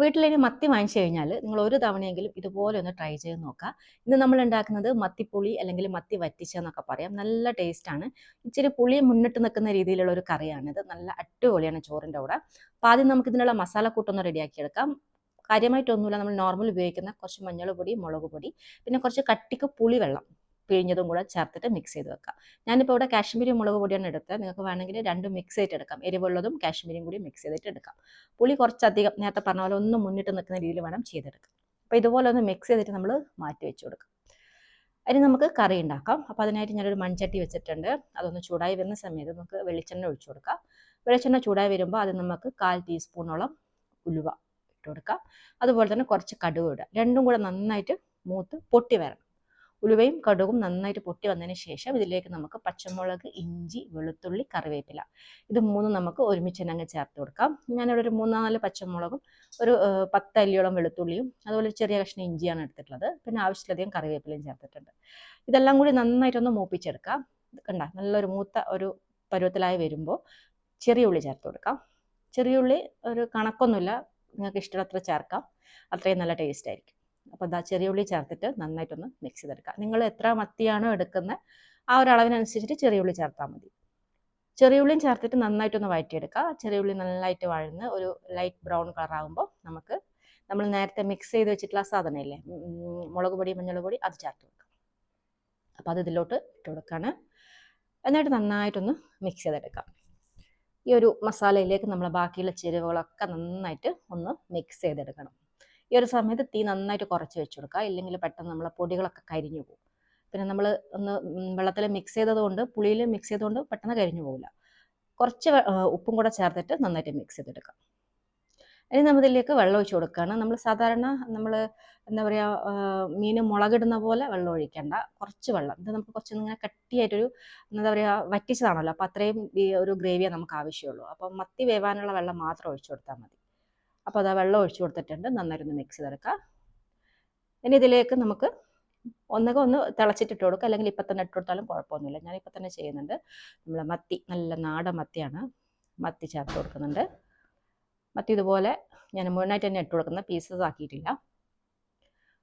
വീട്ടിലേക്ക് മത്തി വാങ്ങിച്ചു കഴിഞ്ഞാൽ നിങ്ങൾ ഒരു തവണയെങ്കിലും ഇതുപോലെ ഒന്ന് ട്രൈ ചെയ്ത് നോക്കുക. ഇന്ന് നമ്മൾ ഉണ്ടാക്കുന്നത് മത്തിപ്പുളി അല്ലെങ്കിൽ മത്തി വറ്റിച്ച എന്നൊക്കെ പറയാം. നല്ല ടേസ്റ്റാണ് ഇച്ചിരി പുളി മുന്നിട്ട് നിൽക്കുന്ന രീതിയിലുള്ള ഒരു കറിയാണിത്. നല്ല അടിപൊളിയാണ് ചോറിന്റെ കൂടെ. അപ്പോൾ ആദ്യം നമുക്ക് ഇതിനുള്ള മസാലക്കൂട്ടൊന്ന് റെഡിയാക്കിയെടുക്കാം കാര്യമായിട്ടൊന്നുമില്ല. നമ്മൾ നോർമൽ ഉപയോഗിക്കുന്ന കുറച്ച് മഞ്ഞൾ പൊടി മുളക് പൊടി പിന്നെ കുറച്ച് കട്ടിക്ക് പുളി വെള്ളം പിഴിഞ്ഞതും കൂടെ ചേർത്തിട്ട് മിക്സ് ചെയ്ത് വെക്കാം. ഞാനിപ്പോൾ ഇവിടെ കാശ്മീരി മുളക് പൊടിയാണ് എടുത്തത്. നിങ്ങൾക്ക് വേണമെങ്കിൽ രണ്ടും മിക്സ് ചെയ്തിട്ട് എടുക്കാം. എരിവുള്ളതും കാശ്മീരിയും കൂടി മിക്സ് ചെയ്തിട്ട് എടുക്കാം. പുളി കുറച്ചധികം നേരത്തെ പറഞ്ഞ പോലെ ഒന്ന് മുന്നിട്ട് നിൽക്കുന്ന രീതിയിൽ വേണം ചെയ്തെടുക്കാം അപ്പോൾ ഇതുപോലെ ഒന്ന് മിക്സ് ചെയ്തിട്ട് നമ്മൾ മാറ്റി വെച്ച് കൊടുക്കാം. അതിന് നമുക്ക് കറി ഉണ്ടാക്കാം. അപ്പോൾ അതിനായിട്ട് ഞാനൊരു മൺചട്ടി വെച്ചിട്ടുണ്ട്. അതൊന്ന് ചൂടായി വരുന്ന സമയത്ത് നമുക്ക് വെളിച്ചെണ്ണ ഒഴിച്ചു കൊടുക്കാം. വെളിച്ചെണ്ണ ചൂടായി വരുമ്പോൾ അത് നമുക്ക് കാൽ ടീസ്പൂണോളം ഉലുവ ഇട്ട് കൊടുക്കാം. അതുപോലെ തന്നെ കുറച്ച് കടുക് ഇടുക. രണ്ടും കൂടെ നന്നായിട്ട് മൂത്ത് പൊട്ടി വരണം. ഉലുവയും കടുകും നന്നായിട്ട് പൊട്ടി വന്നതിന് ശേഷം ഇതിലേക്ക് നമുക്ക് പച്ചമുളക് ഇഞ്ചി വെളുത്തുള്ളി കറിവേപ്പില. ഇത് മൂന്നും നമുക്ക് ഒരുമിച്ച് തന്നെ അങ്ങ് ചേർത്ത് കൊടുക്കാം. ഞാനിവിടെ ഒരു മൂന്നാൽ പച്ചമുളകും ഒരു പത്ത് അല്ലിയോളം വെളുത്തുള്ളിയും അതുപോലെ ചെറിയ കഷ്ണം ഇഞ്ചിയാണ് എടുത്തിട്ടുള്ളത്. പിന്നെ ആവശ്യത്തിലധികം കറിവേപ്പിലയും ചേർത്തിട്ടുണ്ട്. ഇതെല്ലാം കൂടി നന്നായിട്ടൊന്ന് മൂപ്പിച്ചെടുക്കാം. കണ്ട നല്ലൊരു മൂത്ത ഒരു പരുവത്തിലായി വരുമ്പോൾ ചെറിയ ഉള്ളി ചേർത്ത് കൊടുക്കാം. ചെറിയ ഉള്ളി ഒരു കണക്കൊന്നുമില്ല. നിങ്ങൾക്ക് ഇഷ്ടമുള്ള അത്ര ചേർക്കാം. അത്രയും നല്ല ടേസ്റ്റ് ആയിരിക്കും. അപ്പോൾ ദാ ചെറിയ ഉള്ളി ചേർത്തിട്ട് നന്നായിട്ടൊന്ന് മിക്സ് ചെയ്തെടുക്കുക നിങ്ങൾ എത്ര മത്തിയാണോ എടുക്കുന്നത് ആ ഒരു അളവിനനുസരിച്ചിട്ട് ചെറിയ ഉള്ളി ചേർത്താൽ മതി. ചെറിയ ഉള്ളിയും ചേർത്തിട്ട് നന്നായിട്ടൊന്ന് വഴറ്റിയെടുക്കുക. ചെറിയ ഉള്ളി നന്നായിട്ട് വഴന്ന് ഒരു ലൈറ്റ് ബ്രൗൺ കളർ ആകുമ്പോൾ നമുക്ക് നമ്മൾ നേരത്തെ മിക്സ് ചെയ്ത് വെച്ചിട്ടുള്ള സാധനം ഇല്ലേ മുളക് പൊടി മഞ്ഞൾ പൊടി അത് ചേർത്ത് വെക്കാം. അപ്പോൾ അത് ഇതിലോട്ട് ഇട്ട് കൊടുക്കുകയാണ്. എന്നിട്ട് നന്നായിട്ടൊന്ന് മിക്സ് ചെയ്തെടുക്കാം. ഈ ഒരു മസാലയിലേക്ക് നമ്മൾ ബാക്കിയുള്ള ചേരുവകളൊക്കെ നന്നായിട്ട് ഒന്ന് മിക്സ് ചെയ്തെടുക്കണം. ഈ ഒരു സമയത്ത് തീ നന്നായിട്ട് കുറച്ച് വെച്ച് കൊടുക്കുക ഇല്ലെങ്കിൽ പെട്ടെന്ന് നമ്മളെ പൊടികളൊക്കെ കരിഞ്ഞു പോകും. പിന്നെ നമ്മൾ ഒന്ന് വെള്ളത്തിൽ മിക്സ് ചെയ്തതുകൊണ്ട് പുളിയിൽ മിക്സ് ചെയ്തുകൊണ്ട് പെട്ടെന്ന് കരിഞ്ഞു പോകില്ല. കുറച്ച് ഉപ്പും കൂടെ ചേർത്തിട്ട് നന്നായിട്ട് മിക്സ് ചെയ്തെടുക്കാം. ഇനി നമ്മളിതിലേക്ക് വെള്ളം ഒഴിച്ച് കൊടുക്കുകയാണ്. നമ്മൾ സാധാരണ നമ്മൾ എന്താ പറയുക മീൻ മുളകിടുന്ന പോലെ വെള്ളം ഒഴിക്കേണ്ട. കുറച്ച് വെള്ളം. ഇത് നമുക്ക് കുറച്ച് ഇങ്ങനെ കട്ടിയായിട്ടൊരു എന്താ പറയുക വറ്റിച്ചതാണല്ലോ. അപ്പോൾ അത്രയും ഒരു ഗ്രേവിയെ നമുക്ക് ആവശ്യമുള്ളൂ. അപ്പോൾ മത്തി വേവാനുള്ള വെള്ളം മാത്രം ഒഴിച്ചു കൊടുത്താൽ മതി. അപ്പോൾ ആ വെള്ളം ഒഴിച്ചു കൊടുത്തിട്ടുണ്ട്. നന്നായിട്ടൊന്ന് മിക്സ് ചെയ്തെടുക്കുക ഇനി ഇതിലേക്ക് നമുക്ക് ഒന്നൊക്കെ ഒന്ന് തിളച്ചിട്ടിട്ട് കൊടുക്കുക അല്ലെങ്കിൽ ഇപ്പം തന്നെ ഇട്ട് കൊടുത്താലും കുഴപ്പമൊന്നുമില്ല. ഞാൻ ഇപ്പം തന്നെ ചെയ്യുന്നുണ്ട്. നമ്മൾ മത്തി നല്ല നാടൻ മത്തിയാണ്. മത്തി ചേർത്ത് കൊടുക്കുന്നുണ്ട്. മത്തി ഇതുപോലെ ഞാൻ മുഴുവനായിട്ട് തന്നെ ഇട്ട് കൊടുക്കുന്ന പീസസ് ആക്കിയിട്ടില്ല.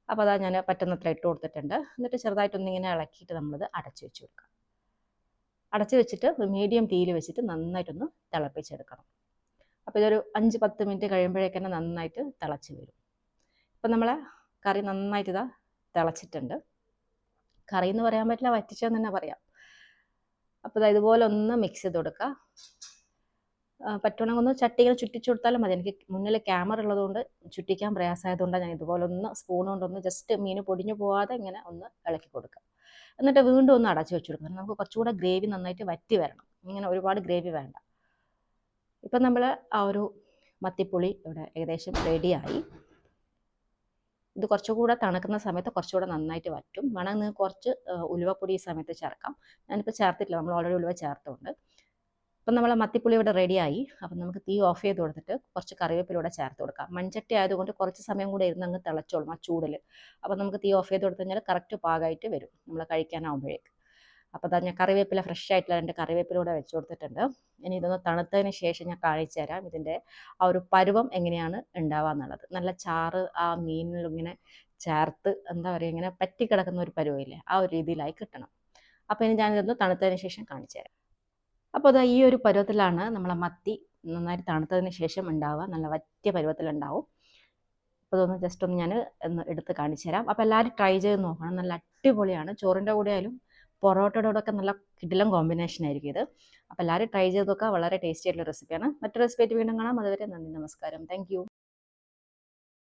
അപ്പോൾ അതാ ഞാൻ പറ്റുന്നത്ര ഇട്ട് കൊടുത്തിട്ടുണ്ട്. എന്നിട്ട് ചെറുതായിട്ടൊന്നിങ്ങനെ ഇളക്കിയിട്ട് നമ്മളത് അടച്ചു വെച്ച് കൊടുക്കാം. അടച്ചു വെച്ചിട്ട് മീഡിയം തീയിൽ വെച്ചിട്ട് നന്നായിട്ടൊന്ന് തിളപ്പിച്ചെടുക്കണം. അപ്പോൾ ഇതൊരു അഞ്ച് പത്ത് മിനിറ്റ് കഴിയുമ്പോഴേക്കന്നെ നന്നായിട്ട് തിളച്ച് വരും. ഇപ്പം നമ്മളെ കറി നന്നായിട്ട് ഇതാ തിളച്ചിട്ടുണ്ട്. കറി എന്ന് പറയാൻ പറ്റില്ല വറ്റിച്ചെന്ന് തന്നെ പറയാം. അപ്പോൾ ഇതാ ഇതുപോലെ ഒന്ന് മിക്സ് ചെയ്ത് കൊടുക്കുക. പറ്റുവാണെങ്കിൽ ഒന്ന് ചട്ടിങ്ങനെ ചുറ്റിച്ചു കൊടുത്താലും മതി. എനിക്ക് മുന്നിൽ ക്യാമറ ഉള്ളതുകൊണ്ട് ചുറ്റിക്കാൻ പ്രയാസമായതുകൊണ്ടാണ് ഞാൻ ഇതുപോലെ ഒന്ന് സ്പൂൺ കൊണ്ടൊന്ന് ജസ്റ്റ് മീൻ പൊടിഞ്ഞു പോവാതെ ഇങ്ങനെ ഒന്ന് ഇളക്കി കൊടുക്കുക. എന്നിട്ട് വീണ്ടും ഒന്ന് അടച്ചു വെച്ചു കൊടുക്കുക. നമുക്ക് കുറച്ചുകൂടെ ഗ്രേവി നന്നായിട്ട് വറ്റി വരണം. ഇങ്ങനെ ഒരുപാട് ഗ്രേവി വേണ്ട. ഇപ്പം നമ്മൾ ആ ഒരു മത്തിപ്പുളി ഇവിടെ ഏകദേശം റെഡിയായി. ഇത് കുറച്ചുകൂടെ തണുക്കുന്ന സമയത്ത് കുറച്ചുകൂടെ നന്നായിട്ട് വറ്റും. വേണമെങ്കിൽ നിങ്ങൾക്ക് കുറച്ച് ഉലുവപ്പൊടി ഈ സമയത്ത് ചേർക്കാം. ഞാനിപ്പോൾ ചേർത്തിട്ടില്ല നമ്മൾ ഓൾറെഡി ഉലുവ ചേർത്തുണ്ട്. അപ്പം നമ്മൾ മത്തിപ്പുളി ഇവിടെ റെഡിയായി. അപ്പം നമുക്ക് തീ ഓഫ് ചെയ്ത് കൊടുത്തിട്ട് കുറച്ച് കറിവേപ്പില കറിവേപ്പിലൂടെ ചേർത്ത് കൊടുക്കാം. മൺചട്ടി ആയതുകൊണ്ട് കുറച്ച് സമയം കൂടെ ഇരുന്ന് അങ്ങ് തിളച്ചോളും ആ ചൂടിൽ അപ്പം നമുക്ക് തീ ഓഫ് ചെയ്ത് കൊടുത്തു കഴിഞ്ഞാൽ കറക്റ്റ് പാകമായിട്ട് വരും. നമ്മൾ കഴിക്കാനാവുമ്പോഴേക്ക്. അപ്പോൾ അതാ ഞാൻ കറിവേപ്പില ഫ്രഷ് ആയിട്ടുള്ള രണ്ട് കറിവേപ്പിലൂടെ വെച്ച് കൊടുത്തിട്ടുണ്ട്. ഇനി ഇതൊന്ന് തണുത്തതിന് ശേഷം ഞാൻ കാണിച്ചു തരാം ഇതിന്റെ ആ ഒരു പരുവം എങ്ങനെയാണ് ഉണ്ടാവുക എന്നുള്ളത്. നല്ല ചാറ് ആ മീനിൽ ഇങ്ങനെ ചേർത്ത് എന്താ പറയുക ഇങ്ങനെ പറ്റിക്കിടക്കുന്ന ഒരു പരുവമില്ലേ ആ ഒരു രീതിയിലായി കിട്ടണം. അപ്പോൾ ഇനി ഞാനിതൊന്ന് തണുത്തതിന് ശേഷം കാണിച്ചു തരാം. അപ്പോൾ അതാ ഈ ഒരു പരുവത്തിലാണ് നമ്മളെ മത്തി നന്നായി തണുത്തതിന് ശേഷം ഉണ്ടാവുക. നല്ല വറ്റിയ പരുവത്തിലുണ്ടാവും അപ്പോൾ ഇതൊന്ന് ജസ്റ്റ് ഒന്ന് ഞാൻ ഒന്ന് എടുത്ത് കാണിച്ചു തരാം. അപ്പോൾ എല്ലാവരും ട്രൈ ചെയ്ത് നോക്കണം. നല്ല അടിപൊളിയാണ്. ചോറിന്റെ കൂടെ ആയാലും പൊറോട്ടയുടെ ഒക്കെ നല്ല കിടിലം കോമ്പിനേഷൻ ആയിരിക്കും ഇത്. അപ്പോൾ എല്ലാവരും ട്രൈ ചെയ്ത് നോക്കുക. വളരെ ടേസ്റ്റി ആയിട്ടുള്ള റെസിപ്പിയാണ് മറ്റൊരു റെസിപ്പി ആയിട്ട് വീണ്ടും കാണാം. അതുവരെ നന്ദി നമസ്കാരം. താങ്ക്